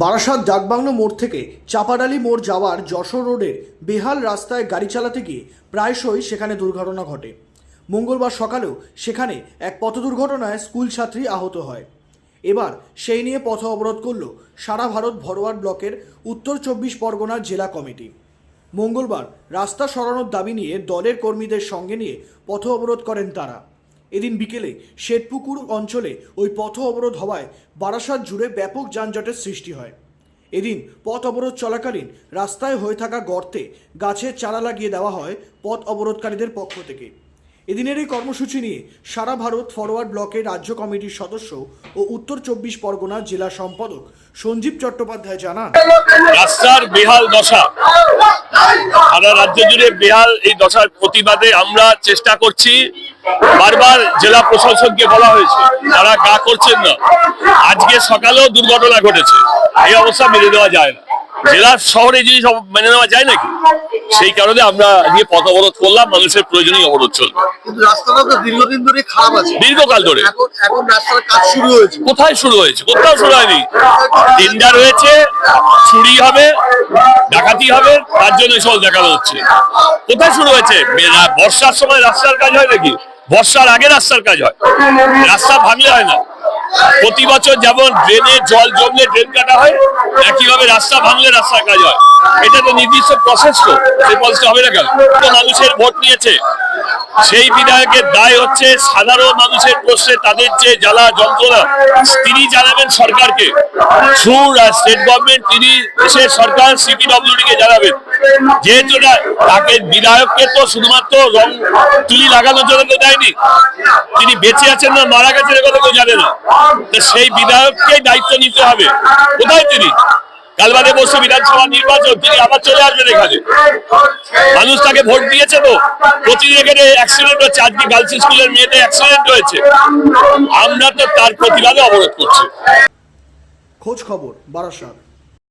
বারাসাত ডাকবাংলো মোড় থেকে চাপাডালি মোড় যাওয়ার যশোর রোডের বেহাল রাস্তায় গাড়ি চালাতে গিয়ে প্রায়শই সেখানে দুর্ঘটনা ঘটে। মঙ্গলবার সকালেও সেখানে এক পথ দুর্ঘটনায় স্কুল ছাত্রী আহত হয়। এবার সেই নিয়ে পথ অবরোধ করল সারা ভারত ভরোয়ার ব্লকের উত্তর চব্বিশ পরগনার জেলা কমিটি। মঙ্গলবার রাস্তা সরানোর দাবি নিয়ে দলের কর্মীদের সঙ্গে নিয়ে পথ অবরোধ করেন তারা। এদিন বিকেলে শেতপুকুর অঞ্চলে ওই পথ অবরোধ হওয়ায় বারাসাত জুড়ে ব্যাপক যানজটের সৃষ্টি হয়। এদিন পথ অবরোধ চলাকালীন রাস্তায় হয়ে থাকা গর্তে গাছের চারা লাগিয়ে দেওয়া হয় পথ অবরোধকারীদের পক্ষ থেকে। এদিনের এই কর্মসূচি নিয়ে সারা ভারত ফরওয়ার্ড ব্লকের রাজ্য কমিটির সদস্য ও উত্তর চব্বিশ পরগনা জেলা সম্পাদক সঞ্জীব চট্টোপাধ্যায় জানান, রাস্তার বেহাল দশা। সারা রাজ্য জুড়ে বেহাল এই দশার প্রতিবাদে আমরা চেষ্টা করছি বারবার জেলা প্রশাসনকে বলা হয়েছে তারা গা করছেন না। আজকে সকালেও দুর্ঘটনা ঘটেছে এই অবস্থা মেনে নেওয়া যায় না। জেলার শহরে জিনিস অব- মেনে নেওয়া যায় নাকি? সেই কারণে আমরা আজকে পথ অবরোধ করলাম মানুষের প্রয়োজনীয় অবরোধ চলবে। দীর্ঘকাল ধরে। কোথায় শুরু হয়েছে? কোথাও শুরু হয়নি। টেন্ডার হয়েছে চুরি হবে ডাকাতি হবে তার জন্য সব দেখানো হচ্ছে। কোথায় শুরু হয়েছে? বর্ষার সময় রাস্তার কাজ হয় নাকি? বর্ষার আগে রাস্তার কাজ হয়। রাস্তা ভাঙলে হয় না। প্রতি বছর যেমন ড্রেনে জল জমলে ড্রেন কাটা হয়, একইভাবে রাস্তা ভাঙলে রাস্তার কাজ হয়। এটা তো নির্দিষ্ট প্রসেস তো সেই প্রসেসটা হবে না কেন? মানুষের ভোট নিয়েছে। সেই বিধায়কের দায় হচ্ছে সাধারণ মানুষের প্রশ্নে তাদের যে জ্বালা যন্ত্রণা, তিনি জানাবেন সরকারকে। স্টেট গভর্নমেন্ট তিনি দেশের সরকার সিপিডব্লিউডি কে জানাবেন। যেহেতু তাকে বিধায়ককে তো শুধুমাত্র রং তুলি লাগানোর জন্য তো দেয়নি, তিনি বেঁচে আছেন না, মারা গেছেন কথা কেউ জানে না। সেই বিধায়ককেই দায়িত্ব নিতে হবে। কোথায় তিনি? কালবাদে বসে বিধানসভা নির্বাচন, তিনি আবার চলে আসবেন এখানে। মানুষ তাকে ভোট দিয়েছে তো। প্রতিদিন এখানে অ্যাক্সিডেন্ট হচ্ছে। আজকে গার্লস স্কুলের মেয়েদের অ্যাক্সিডেন্ট হয়েছে। আমরা তো তার প্রতিবাদে অবরোধ করছি। খোঁজ খবর, বারাসাত।